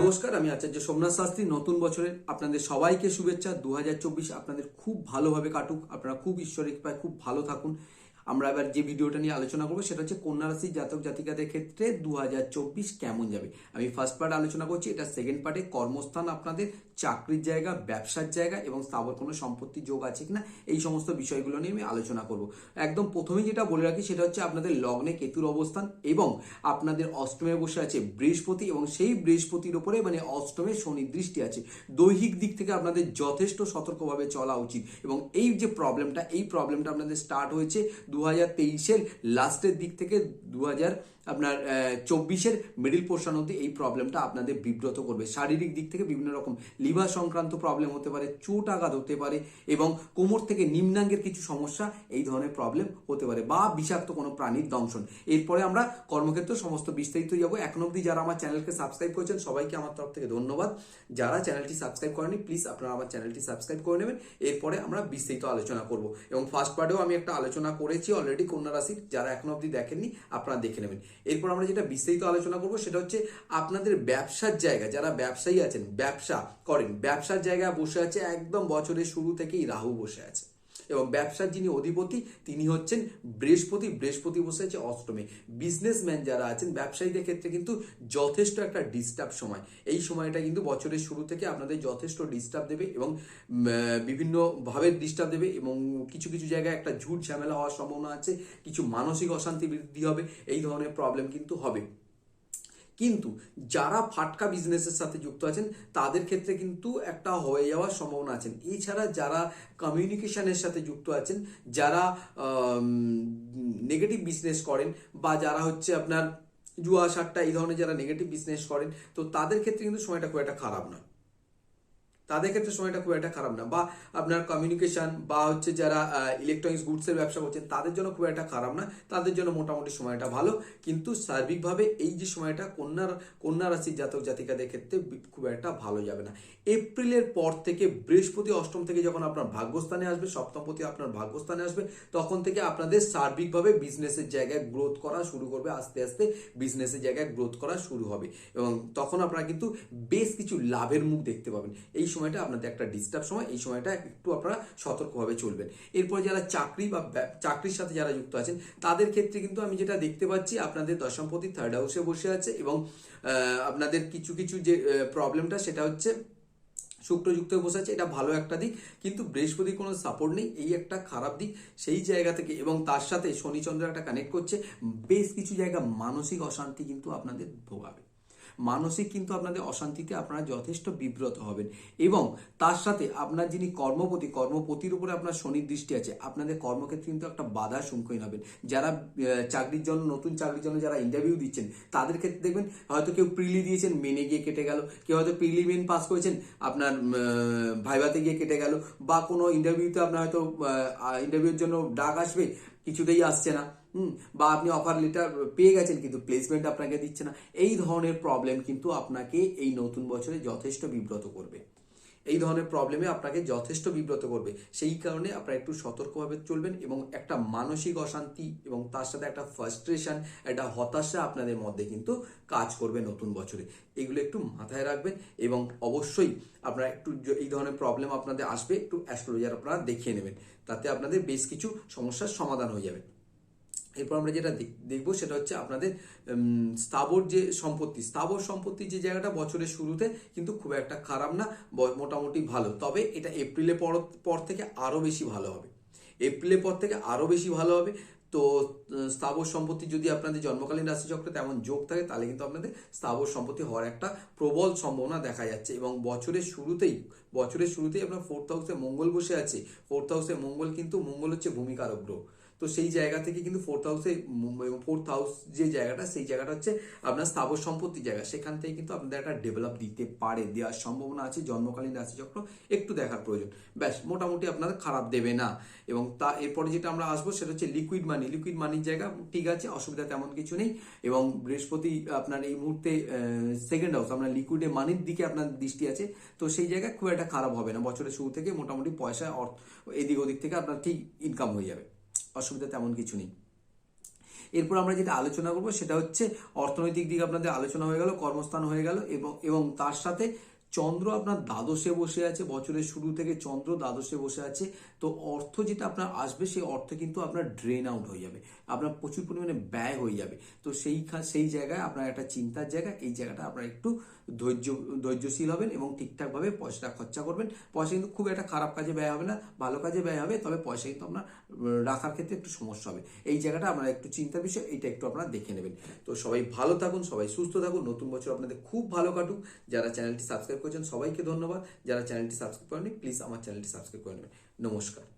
নমস্কার, আমি আচার্য সোমনাথ শাস্ত্রী। নতুন বছরের আপনাদের সবাইকে শুভেচ্ছা। দু হাজার চব্বিশ আপনাদের খুব ভালোভাবে কাটুক। আপনারা খুব ঈশ্বরের কৃপায় খুব ভালো থাকুন। আমরা এবার যে ভিডিওটা নিয়ে আলোচনা করব, সেটা হচ্ছে কন্যা রাশির জাতক জাতিকাদের ক্ষেত্রে দু হাজার চব্বিশ কেমন যাবে? আমি ফার্স্ট পার্ট আলোচনা করছি, এটা সেকেন্ড পার্টে কর্মস্থান আপনাদের, চাকরির জায়গা, ব্যবসার জায়গা এবং স্থাবর কোনো সম্পত্তি যোগ আছে কিনা, এই সমস্ত বিষয়গুলো নিয়ে আমি আলোচনা করব। একদম প্রথমেই যেটা বলে রাখি, সেটা হচ্ছে আপনাদের লগ্নে কেতুর অবস্থান এবং আপনাদের অষ্টমে বসে আছে বৃহস্পতি এবং সেই বৃহস্পতির উপরে মানে অষ্টমে শনি দৃষ্টি আছে। দৈহিক দিক থেকে আপনাদের যথেষ্ট সতর্কভাবে চলা উচিত এবং এই যে প্রবলেমটা এই প্রবলেমটা আপনাদের স্টার্ট হয়েছে দু হাজার তেইশের লাস্টের দিক থেকে দু হাজার আপনার চব্বিশের মিডিল পোর্শন অব্দি এই প্রবলেমটা আপনাদের বিব্রত করবে। শারীরিক দিক থেকে বিভিন্ন রকম লিভার সংক্রান্ত প্রবলেম হতে পারে, চোট আঘাত হতে পারে এবং কোমর থেকে নিম্নাঙ্গের কিছু সমস্যা, এই ধরনের প্রবলেম হতে পারে বা বিষাক্ত কোনো প্রাণীর দংশন। এরপরে আমরা কর্মক্ষেত্র সমস্ত বিস্তারিত যাব। এখন অবধি যারা আমার চ্যানেলকে সাবস্ক্রাইব করেছেন, সবাইকে আমার তরফ থেকে ধন্যবাদ। যারা চ্যানেলটি সাবস্ক্রাইব করেনি প্লিজ আপনারা আমার চ্যানেলটি সাবস্ক্রাইব করে নেবেন। এরপরে আমরা বিস্তারিত আলোচনা করব। এবং ফার্স্ট পার্টেও আমি একটা আলোচনা করেছি। অলরেডি কন্যা রাশির যারা এখন অবধি দেখেননি, আপনারা দেখে নেবেন। এরপর আমরা যেটা বিস্তারিত আলোচনা করব, সেটা হচ্ছে আপনাদের ব্যবসার জায়গা, যারা ব্যবসায়ী আছেন, ব্যবসা করেন, ব্যবসার জায়গায় বসে আছে একদম বছরের শুরু থেকেই রাহু বসে আছে। এবং ব্যবসার যিনি অধিপতি, তিনি হচ্ছেন বৃহস্পতি। বৃহস্পতি বসে আছে অষ্টমে। বিজনেসম্যান যারা আছেন, ব্যবসায়ীদের ক্ষেত্রে কিন্তু যথেষ্ট একটা ডিস্টার্ব সময়। এই সময়টা কিন্তু বছরের শুরু থেকে আপনাদের যথেষ্ট ডিস্টার্ব দেবে এবং বিভিন্নভাবে ডিস্টার্ব দেবে এবং কিছু কিছু জায়গায় একটা ঝুট ঝামেলা হওয়ার সম্ভাবনা আছে, কিছু মানসিক অশান্তি বৃদ্ধি হবে, এই ধরনের প্রবলেম কিন্তু হবে। কিন্তু যারা ফাটকা বিজনেসের সাথে যুক্ত আছেন, তাদের ক্ষেত্রে কিন্তু একটা হয়ে যাওয়ার সম্ভাবনা আছেন এছাড়া যারা কমিউনিকেশনের সাথে যুক্ত আছেন, যারা নেগেটিভ বিজনেস করেন বা যারা হচ্ছে আপনার জুয়া, সাট্টা এই ধরনের যারা নেগেটিভ বিজনেস করেন, তো তাদের ক্ষেত্রে কিন্তু সময়টা খুব একটা খারাপ নয়। তাদের ক্ষেত্রে সময়টা খুব একটা খারাপ না। বা আপনার কমিউনিকেশন বা হচ্ছে যারা ইলেকট্রনিক্স গুডসের ব্যবসা করছেন, তাদের জন্য খুব একটা খারাপ না। তাদের জন্য মোটামুটি সময়টা ভালো। কিন্তু সার্বিকভাবে এই যে সময়টা কন্যার, কন্যা রাশির জাতক জাতিকাদের ক্ষেত্রে খুব একটা ভালো যাবে না। এপ্রিলের পর থেকে বৃহস্পতি অষ্টম থেকে যখন আপনার ভাগ্যস্থানে আসবে, সপ্তমপতি আপনার ভাগ্যস্থানে আসবে, তখন থেকে আপনাদের সার্বিকভাবে বিজনেসের জায়গায় গ্রোথ করা শুরু করবে, আস্তে আস্তে বিজনেসের জায়গায় গ্রোথ করা শুরু হবে। এবং তখন আপনারা কিন্তু বেশ কিছু লাভের মুখ দেখতে পাবেন। এই সময়টা আপনাদের একটা ডিস্টার্ব সময়, এই সময়টা একটু আপনারা সতর্কভাবে চলবেন। এরপর যারা চাকরি বা চাকরির সাথে যারা যুক্ত আছেন, তাদের ক্ষেত্রে কিন্তু আমি যেটা দেখতে পাচ্ছি, আপনাদের দশমপতি থার্ড হাউসে বসে আছে এবং আপনাদের কিছু কিছু যে প্রবলেমটা সেটা হচ্ছে শুক্রযুক্ত বসে আছে, এটা ভালো একটা দিক, কিন্তু বৃহস্পতির কোনো সাপোর্ট নেই, এই একটা খারাপ দিক, সেই জায়গা থেকে এবং তার সাথে শনিচন্দ্র একটা কানেক্ট করছে, বেশ কিছু জায়গা মানসিক অশান্তি কিন্তু আপনাদের ভোগাবে। মানসিক কিন্তু আপনাদের অশান্তিতে আপনারা যথেষ্ট বিব্রত হবেন। এবং তার সাথে আপনার যিনি কর্মপতি, কর্মপতির উপরে আপনার শনির দৃষ্টি আছে, আপনাদের কর্মক্ষেত্রে কিন্তু একটা বাধার সম্মুখীন হবেন। যারা চাকরির জন্য, নতুন চাকরির জন্য যারা ইন্টারভিউ দিচ্ছেন, তাদের ক্ষেত্রে দেখবেন হয়তো কেউ প্রিলি দিয়েছেন, মেনে গিয়ে কেটে গেল। কেউ হয়তো প্রিলি মেন পাস করেছেন, আপনার ভাইভাতে গিয়ে কেটে গেল। বা কোনো ইন্টারভিউতে আপনার হয়তো ইন্টারভিউর জন্য ডাক আসবে, কিছুতেই আসছে না। হুম, বা আপনি অফার লেটার পেয়ে গেছেন কিন্তু প্লেসমেন্ট আপনাকে দিচ্ছে না, এই ধরনের প্রবলেম কিন্তু আপনাকে এই নতুন বছরে যথেষ্ট বিব্রত করবে। এই ধরনের প্রবলেমে আপনাকে যথেষ্ট বিব্রত করবে। সেই কারণে আপনারা একটু সতর্কভাবে চলবেন এবং একটা মানসিক অশান্তি এবং তার সাথে একটা ফ্রাস্ট্রেশন একটা হতাশা আপনাদের মধ্যে কিন্তু কাজ করবে নতুন বছরে। এগুলো একটু মাথায় রাখবেন এবং অবশ্যই আপনারা একটু এই ধরনের প্রবলেম আপনাদের আসবে, একটু অ্যাস্ট্রোলজার আপনারা দেখিয়ে নেবেন। তাতে আপনাদের বেশ কিছু সমস্যার সমাধান হয়ে যাবে। এরপর আমরা যেটা দেখব সেটা হচ্ছে আপনাদের স্থাবর যে সম্পত্তি, স্থাবর সম্পত্তি যে জায়গাটা বছরের শুরুতে কিন্তু খুব একটা খারাপ না মোটামুটি ভালো। তবে এটা এপ্রিলের পর পর থেকে আরও বেশি ভালো হবে। এপ্রিলের পর থেকে আরও বেশি ভালো হবে। তো স্থাবর সম্পত্তি যদি আপনাদের জন্মকালীন রাশিচক্রে তেমন যোগ থাকে, তাহলে কিন্তু আপনাদের স্থাবর সম্পত্তি হওয়ার একটা প্রবল সম্ভাবনা দেখা যাচ্ছে। এবং বছরের শুরুতেই বছরের শুরুতেই আপনার ফোর্থ হাউসে মঙ্গল বসে আছে। ফোর্থ হাউসে মঙ্গল কিন্তু, মঙ্গল হচ্ছে ভূমিকারক গ্রহ তো সেই জায়গা থেকে কিন্তু ফোর্থ হাউসে ফোর্থ হাউস যে জায়গাটা, সেই জায়গাটা হচ্ছে আপনার স্থাবর সম্পত্তি জায়গা। সেখান থেকে কিন্তু আপনাদের একটা ডেভেলপ দিতে পারে, দেওয়ার সম্ভাবনা আছে, জন্মকালীন রাশিচক্র একটু দেখার প্রয়োজন। ব্যাস, মোটামুটি আপনাদের খারাপ দেবে না। এবং তা, এরপরে যেটা আমরা আসব সেটা হচ্ছে লিকুইড মানি লিকুইড মানির জায়গা ঠিক আছে, অসুবিধা তেমন কিছু নেই। এবং বৃহস্পতি আপনার এই মুহূর্তে সেকেন্ড হাউস আপনার লিকুইডে মানির দিকে আপনার দৃষ্টি আছে। তো সেই জায়গায় খুব একটা খারাপ হবে না। বছরের শুরু থেকে মোটামুটি পয়সা এদিক ওদিক থেকে আপনার ঠিক ইনকাম হয়ে যাবে। অসুবিধা তেমন কিছু নেই। এরপর আমরা যেটা আলোচনা করব সেটা হচ্ছে অর্থনৈতিক দিক আপনাদের আলোচনা হয়ে গেল, কর্মস্থান হয়ে গেল এবং এবং তার সাথে চন্দ্র আপনার দ্বাদশে বসে আছে, বছরের শুরু থেকে চন্দ্র দ্বাদশে বসে আছে। তো অর্থ যেটা আপনার আসবে, সেই অর্থ কিন্তু আপনার ড্রেন আউট হয়ে যাবে, আপনার প্রচুর পরিমাণে ব্যয় হয়ে যাবে। তো সেই সেই জায়গায় আপনার একটা চিন্তার জায়গা, এই জায়গাটা আপনার একটু ধৈর্য, ধৈর্যশীল হবেন এবং ঠিকঠাকভাবে পয়সাটা খরচা করবেন। পয়সা কিন্তু খুব একটা খারাপ কাজে ব্যয় হবে না, ভালো কাজে ব্যয় হবে, তবে পয়সা কিন্তু আপনার রাখার ক্ষেত্রে একটু সমস্যা হবে। এই জায়গাটা আপনার একটু চিন্তার বিষয়, এটা একটু আপনারা দেখে নেবেন। তো সবাই ভালো থাকুন, সবাই সুস্থ থাকুন। নতুন বছর আপনাদের খুব ভালো কাটুক। যারা চ্যানেলটি সাবস্ক্রাইব করেছেন, সবাইকে ধন্যবাদ। যারা চ্যানেলটি সাবস্ক্রাইব করেনি প্লিজ আমার চ্যানেলটি সাবস্ক্রাইব করে নেবেন। নমস্কার।